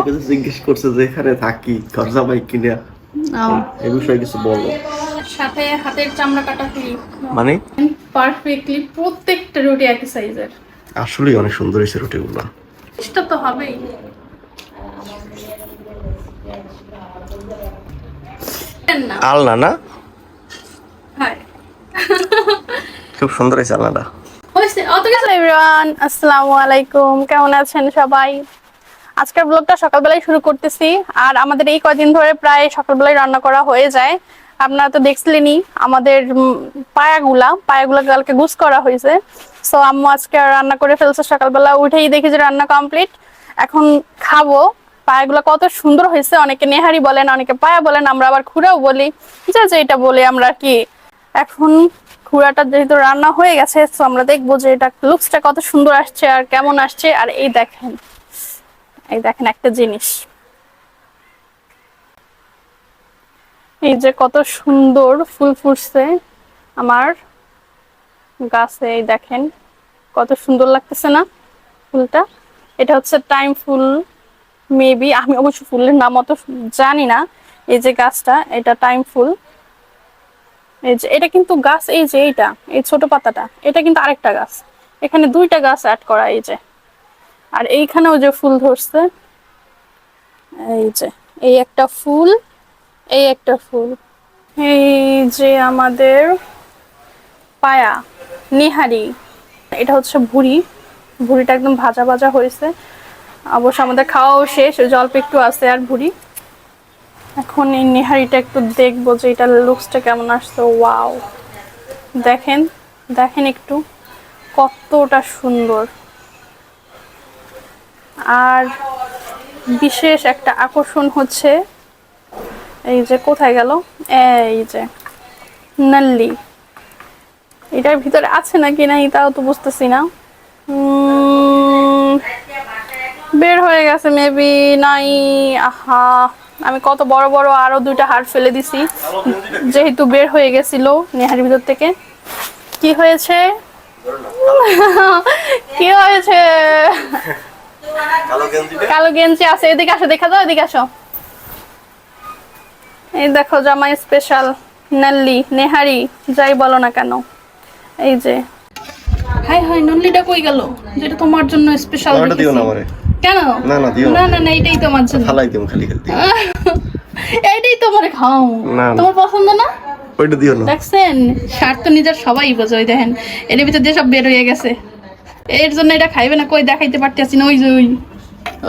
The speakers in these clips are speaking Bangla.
অনেক কিছু জিজ্ঞেস করছে যে এখানে থাকি ঘর জামাই কিনা। এই বিষয়ে কিছু বলো। সাথে হাতের চামড়া কাটা ফ্রি মানে? পারফেক্টলি প্রত্যেকটা রুটি একই সাইজের আসলেই অনেক সুন্দর হয়েছে রুটিগুলো। চেষ্টা তো হবেই। না। আলনা না? খুব সুন্দর হয়েছে আলনাটা। হয়েছে। অত কিছু এভরিওয়ান আসসালামু আলাইকুম। কেমন আছেন সবাই? আজকের ব্লগটা সকালবেলায় শুরু করতেছি। আর আমাদের এই কয়দিন ধরে প্রায় সকালবেলায় রান্না করা হয়ে যায়। আপনারা তো দেখছিলেনই, আমাদের পায়াগুলা পায়াগুলা কালকে গুস করা হয়েছে। সো আম্মু আজকে রান্না করে ফেলছে সকালবেলা। উঠেই দেখি যে রান্না কমপ্লিট এখন খাব। পায়াগুলো কত সুন্দর হয়েছে। অনেকে নেহারি বলেন, অনেকে পায়া বলেন, আমরা আবার খুঁড়াও বলি। যে এটা বলি আমরা কি। এখন খুঁড়াটা যেহেতু রান্না হয়ে গেছে তো আমরা দেখব যে এটা লুকসটা কত সুন্দর আসছে আর কেমন আসছে। আর এই দেখেন এই দেখেন একটা জিনিস। এই যে কত সুন্দর ফুল ফুটছে আমার গাছে, এই দেখেন, কত সুন্দর লাগতেছে না ফুলটা? এটা হচ্ছে টাইম ফুল, মেবি, আমি অবশ্য ফুলের নাম অত জানি না, এই যে গাছটা, এটা টাইম ফুল। এই যে, এটা কিন্তু গাছ, এই যে এইটা, এই ছোট পাতাটা, এটা কিন্তু আরেকটা গাছ। এখানে দুইটা গাছ অ্যাড করা, এই যে। আর এইখানেও যে ফুল ধরছে, এই যে, এই একটা ফুল, এই একটা ফুল, এই যে আমাদের পায়া, নিহারি, এটা হচ্ছে ভুড়ি, ভুড়িটা একদম ভাজা ভাজা হয়েছে, অবশ্য আমাদের খাওয়াও শেষ অল্প একটু আছে আর ভুড়ি। এখন এই নেহারিটা একটু দেখব যে এটার লুকসটা কেমন আসছে, ওয়াও। দেখেন দেখেন একটু, কতটা সুন্দর। আর বিশেষ একটা আকর্ষণ হচ্ছে এই যে কোথায় গেল? এই যে নাল্লি। এটার ভিতরে আছে নাকি নাই তাও তো বুঝতেছি না। বের হয়ে গেছে মেবি নাই। আহা আমি কত বড় বড় আরও দুইটা হাড় ফেলে দিছি। যেহেতু বের হয়ে গেছিল নেহারির ভিতর থেকে। কি হয়েছে? কি হয়েছে? কালো গেঞ্জি আছে এদিকে আসো দেখা যাও এদিকে আসো। এই দেখো জামাই স্পেশাল নাল্লি নেহারি যাই বলো না কেন। এই যে। হাই হাই নল্লিটা কই গেল? যেটা তোমার জন্য স্পেশাল ওটা দিও না আমারে। কেন? না, না, দিও না। না না এইটাই তোমার জন্য। ফালাই দিও খালি খালি এইটাই তোমার খাও। তোমার পছন্দ না? ওইটা দিও না। দেখছেন? স্বার্থ নিজের সবাই বোঝে দেখেন। এর ভিতর দিয়ে সব বের হয়ে গেছে। এর জন্য এটা খাইবে না কই দেখাইতে পারতেছি না ওই যে ওই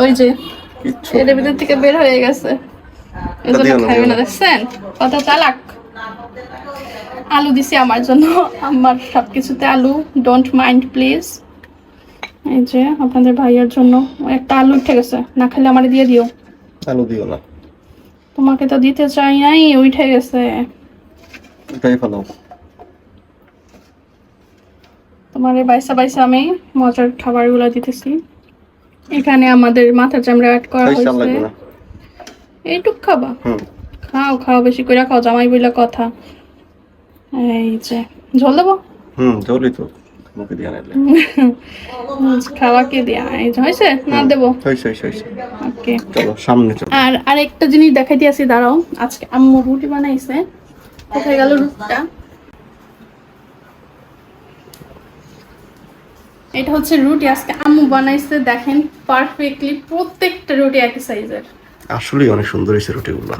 ওই যে এর ভিতর থেকে বের হয়ে গেছে। এর জন্য খাইবে না। দেখছেন? কত চালাক। আলু দিছি আমার জন্য আমার সবকিছুতে আলু ডোন্ট মাইন্ড প্লিজ এই যে আপনাদের ভাইয়ের জন্য একটা আলু উঠে গেছে না খেলে আমারে দিয়ে দিও। আলু দিও না। তোমাকে তো দিতে চাই নাই উঠে গেছে। ওটাই ফেলাও তোমার বাইসা বাইসা আমি মজার খাবারগুলো দিতেছি। এখানে আমাদের মাথা চামড়া অ্যাড করা হয়েছে। এইটুক খাবা? খাও খাও বেশি করে খাও জামাই বইলা কথা। এই যে ঝোল দেবো? হুম জলদি তো। মুখে দিয়ে আনাইলে খাওয়া কে দিয়া। এই হয়েছে? না দেবো? হয়েছে হয়েছে হয়েছে। ওকে। চলো সামনে চলো। আর আরেকটা জিনিস দেখাই দিয়েছি দাঁড়াও। আজকে আম্মু রুটি বানাইছে। কোথায় গেল রুটিটা? এটা হচ্ছে রুটি। আজকে আম্মু বানাইছে দেখেন পারফেক্টলি প্রত্যেকটা রুটি একই সাইজের আসলেই অনেক সুন্দর হয়েছে রুটিগুলো।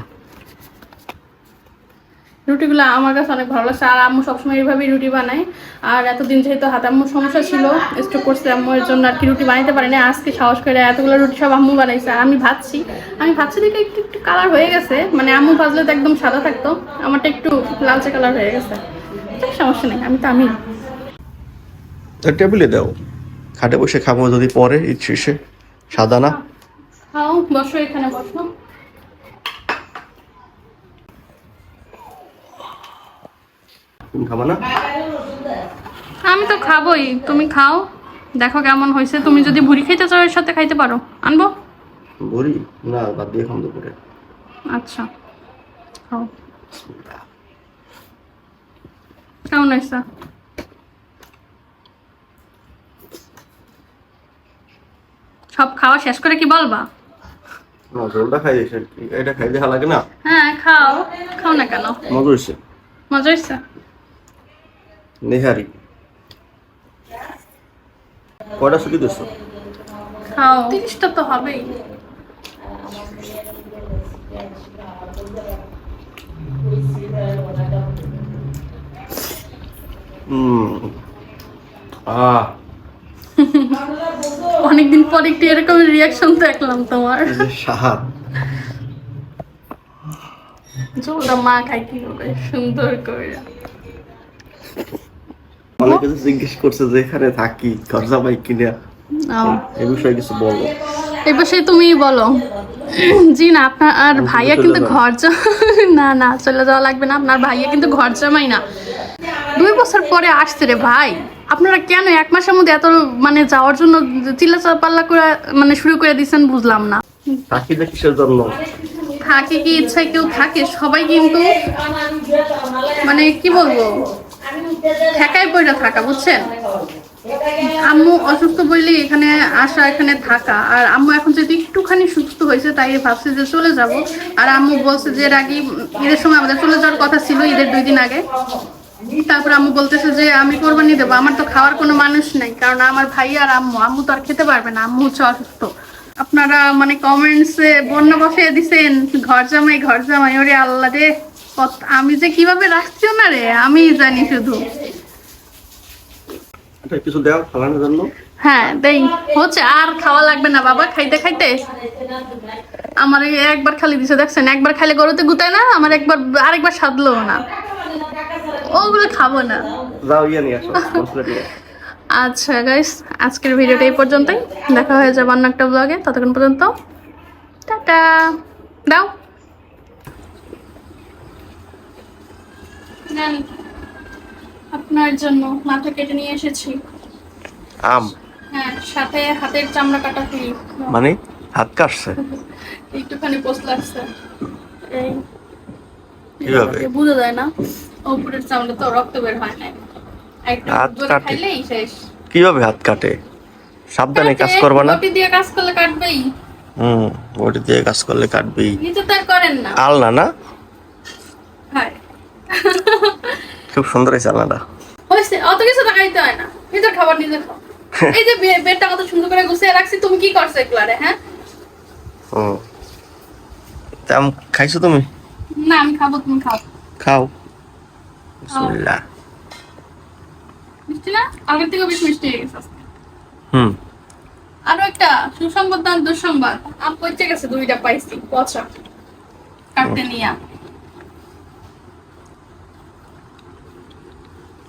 রুটিগুলো আমার কাছে অনেক ভালো লাগছে। আর আম্মু সবসময় এইভাবেই রুটি বানায়। আর এতদিন যেহেতু হাতে আম্মুর সমস্যা ছিল স্ট্রোক করছে আম্মুর জন্য আর কি রুটি বানাইতে পারেনি। আজকে সাহস করে এতগুলো রুটি সব আম্মু বানাইছে। আর আমি ভাবছি আমি ভাবছি দেখে একটু একটু কালার হয়ে গেছে। মানে আম্মু ভাজলে তো একদম সাদা থাকতো। আমারটা একটু লালচে কালার হয়ে গেছে। সমস্যা নেই। আমি তো আমি টেবিলে দাও। খাটে বসে খাব যদি পরে ঈদ শেষে। সাদা না? খাও বসো এখানে বসো। তুমি খাবা না? আমি তো খাবোই। তুমি খাও দেখো কেমন হয়েছে। তুমি যদি ভুড়ি খাইতে চাও এর সাথে খাইতে পারো। আনব? বড়ি না বাদ দিয়ে খাম দুপুরে। আচ্ছা খাও। কেমন হয়েছে? সব খাওয়া শেষ করে কি বলবা? ঝোলটা খাই কি এটা খাই দেখা লাগে না? হ্যাঁ খাও। খাও না কেন? মজা হয়েছে মজা হয়েছে নেহারি। কয়টা ছুটি দিচ্ছ খাও। তিরিশটা তো হবেই। হুম। আহ। অনেকদিন পর একটু এরকম রিয়াকশন দেখলাম তোমার। যে মা খাই কি হবে? সুন্দর করে। অনেকে তো জিজ্ঞেস করছে যে এখানে থাকি ঘর জামাই কিনে। এই বিষয়ে কিছু বলো। এই পাশে তুমি বলো। জি না আপনার আর ভাইয়া কিন্তু ঘর না না চলে যাওয়া লাগবে না। আপনার ভাইয়া কিন্তু ঘর জামাই না। দুই বছর পরে আসছে রে ভাই। আপনারা কেন এক মাসের মধ্যে এত মানে যাওয়ার জন্য চিল্লা পাল্লা করে মানে শুরু করে দিচ্ছেন বুঝলাম না। থাকি কিসের জন্য? থাকে কি ইচ্ছায় কেউ থাকে সবাই কিন্তু মানে কি বলব ঠেকায় পয়টা থাকা বুঝছেন? আম্মু অসুস্থ বললেই এখানে আসা এখানে থাকা। আর আম্মু এখন যদি একটুখানি সুস্থ হয়েছে তাই ভাবছে যে চলে যাব। আর আম্মু বলছে যে এর আগে ঈদের সময় আমাদের চলে যাওয়ার কথা ছিল ঈদের দুই দিন আগে। তারপর আম্মু বলতেছে যে আমি কোরবানি দেবো। আমার তো খাওয়ার কোনো মানুষ নেই। কারণ আমার ভাই আর আম্মু আম্মু তো আর খেতে পারবে না। আম্মু হচ্ছে অসুস্থ। আপনারা মানে কমেন্টসে বন্যা বসিয়ে দিছেন। ঘর জামাই ঘর জামাই ওরে আল্লাহ রে। আমি যে কীভাবে রাখছিও না রে আমি জানি শুধু। কিছু দেওয়া খাওয়ানোর জন্য? হ্যাঁ দেই। হচ্ছে আর খাওয়া লাগবে না বাবা খাইতে খাইতে। আমার একবার খালি দিছে দেখছেন? একবার খাইলে গরুতে গুতায় না আমার একবার আরেকবার সাদলো না। ওগুলো খাব না। যাও ইয়ে নিয়ে আসো আচ্ছা গাইস আজকের ভিডিওটা এই পর্যন্তই। দেখা হয়ে যাবে অন্য একটা ব্লগে ততক্ষণ পর্যন্ত টাটা। দাও। আপনার জন্য মাথা কেটে নিয়ে এসেছি। আম। হ্যাঁ সাথে হাতের চামড়া কাটা ফ্রি মানে হাত কাটছে? একটুখানি পোস্ট লাগছে। এই কীভাবে? বোঝা যায় না। উপরের চামড়া তো রক্ত বের হয় না হাত কাটে? কীভাবে হাত কাটে? সাবধানে কাজ করবা না? বটি দিয়ে কাজ করলে কাটবেই। হুম বডি দিয়ে কাজ করলে কাটবেই। নিজে তো করেন না। আলনা না? খুব সুন্দর হয়েছে আলনাটা। হয়েছে অত কিছু দেখাইতে হয় না। নিজের খাবার নিজে খাও। এই যে বেডটা কত সুন্দর করে গুছিয়ে রাখছি তুমি কি করছ এগুলারে হ্যাঁ? হুম তা আম খাইছো তুমি? না আমি খাব তুমি খাও। খাও। বিসমিল্লাহ। মিষ্টি না? আগের থেকে বেশ মিষ্টি হয়ে গেছে হুম। আরও একটা সুসংবাদ আর দুঃসংবাদ? আম পচে গেছে দুইটা পাইছি পচা। কাটতে নিয়া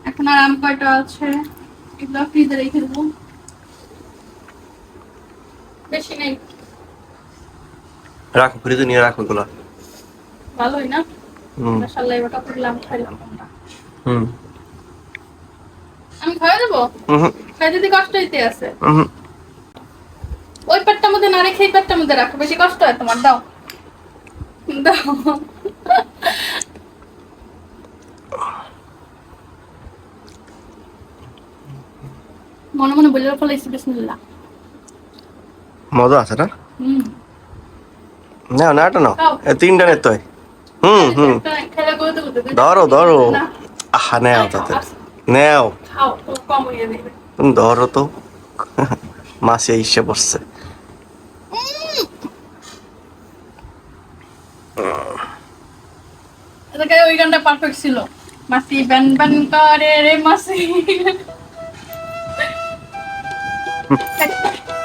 এখন আর আম কয়টা আছে? এগুলো ফ্রিজে রেখে দেবো। বেশি নেই। রাখো ফ্রিজে নিয়ে রাখো এগুলো। ভালোই না? হুম। মাশাআল্লাহ এবার কতগুলো খাইলাম হুম। আমি খাওয়া দেবো? হুম দিতে কষ্ট হইতে আছে ওই পেটটার মধ্যে না রেখে এই পেটটার মধ্যে রাখো বেশি কষ্ট হয় তোমার দাও। দাও। মনে মনে বলে বিসমিল্লাহ। মজা আছে না? না এটা। তিনটা নেই তো হুম হুম। ধরো ধরো। আহা নেও তাতে। নেও। ধরো তো। মাসে ইসে ওই গানটা পারফেক্ট ছিল। মাসি ব্যান ব্যান করে রে মাসি।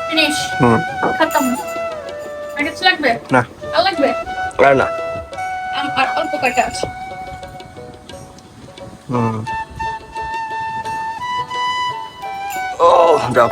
ফিনিশ হুম খতম। আর লাগবে? না। আর লাগবে? আর না। আছে। হুম ও যাও